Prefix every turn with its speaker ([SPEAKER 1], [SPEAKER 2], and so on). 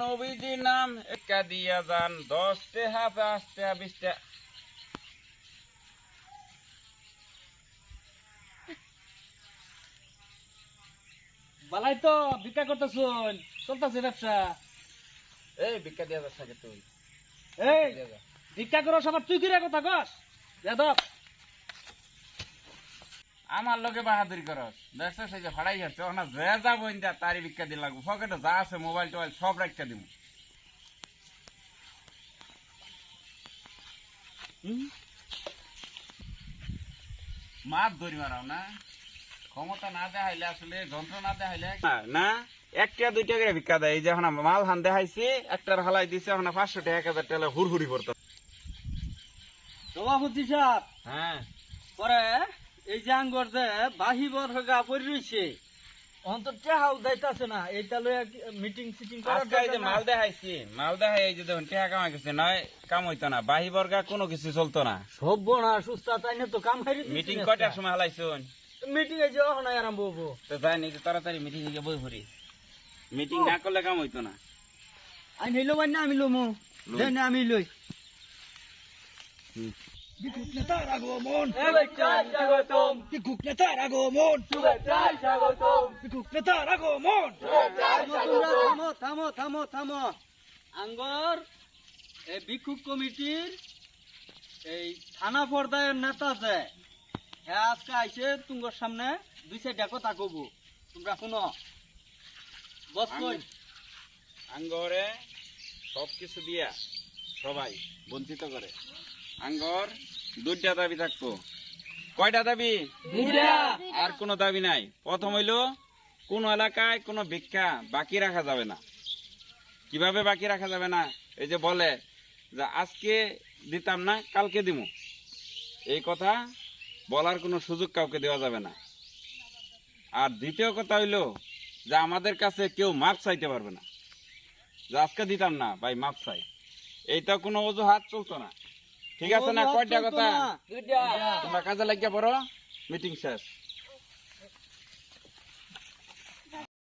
[SPEAKER 1] নবীজি নাম একা দিয়া যান দশ টেহা পাঁচ টেহা বিশ টেহা
[SPEAKER 2] বালাই তো ভিক্ষা করতেছুন চলতেছে ব্যবসা।
[SPEAKER 1] এই ভিক্ষা দিয়া তুই।
[SPEAKER 2] এই। ভিক্ষা করো সবার তুই কিরা কথা কস? যাদব।
[SPEAKER 1] আমার লোকে বাহাদুরি করস। দেখছ সেই যে ভাড়াই যাচ্ছে ওখানে যে যা যাব ইন্দা তারই ভিক্ষা দিয়ে লাগবো। পকেটে যা আছে মোবাইল টোবাইল সব রাখতে দিব মাছ ধরি মারাও না। ক্ষমতা না দেখাইলে আসলে যন্ত্র না দেখাইলে না একটা দুইটা করে ভিক্ষা দেয়। এই যে এখন মাল হান দেখাইছি একটার হালাই দিছে এখন পাঁচশো টাকা এক হাজার টাকা হুড়হুড়ি করতো
[SPEAKER 2] সভাপতি সাহেব।
[SPEAKER 1] হ্যাঁ।
[SPEAKER 2] পরে এই যে আঙ্গর যে বাহি বর্গা পড়ে রয়েছে অন্তর টেহাও যাইতাছে না। এইটা লইয়া মিটিং সিটিং
[SPEAKER 1] আজকে এই যে মাল দেখাইছি মাল দেখাই এই যে দেখুন কামাই নয় কাম হইতো না। বাহি বর্গা কোনো কিছু চলতো না।
[SPEAKER 2] সভ্য না সুস্থ তাই না তো কাম হারি
[SPEAKER 1] মিটিং কয়টার সময় হালাইছুন?
[SPEAKER 2] মিটিং এই যে এখন আরম্ভ হব
[SPEAKER 1] তো যাই নি তাড়াতাড়ি মিটিং গিয়ে বই ভরি মিটিং না করলে কাম হইতো না।
[SPEAKER 2] আমি নিলো মানে আমি লমু। দেন আমি লই। আগমন স্বাগতম। ভিক্ষুক নেতার আগমন? শুভেচ্ছায় স্বাগতম। ভিক্ষুক নেতার আগমন? থামো থামো থামো থামো আঙ্গর এই ভিক্ষুক কমিটির এই থানা পর্যায়ের নেতা আছে হ্যাঁ আজকে আইসে তুঙ্গর সামনে দুই চারটা কথা কব তোমরা শুনো। বস
[SPEAKER 1] আঙ্গরে সব কিছু দিয়া সবাই বঞ্চিত করে। আঙ্গর দুইটা দাবি থাকতো কয়টা দাবি? আর কোনো দাবি নাই। প্রথম হইল কোন এলাকায় কোনো ভিক্ষা বাকি রাখা যাবে না। কীভাবে বাকি রাখা যাবে না? এই যে বলে যে আজকে দিতাম না কালকে দিব এই কথা বলার কোনো সুযোগ কাউকে দেওয়া যাবে না। আর দ্বিতীয় কথা হইল যে আমাদের কাছে কেউ মাপ চাইতে পারবে না। যে আজকে দিতাম না ভাই মাপ চাই। এইটা কোনো অজুহাত চলতো না। ঠিক আছে না কয়টা কথা? তোমরা কাজে লাগিয়ে পড়ো মিটিং শেষ।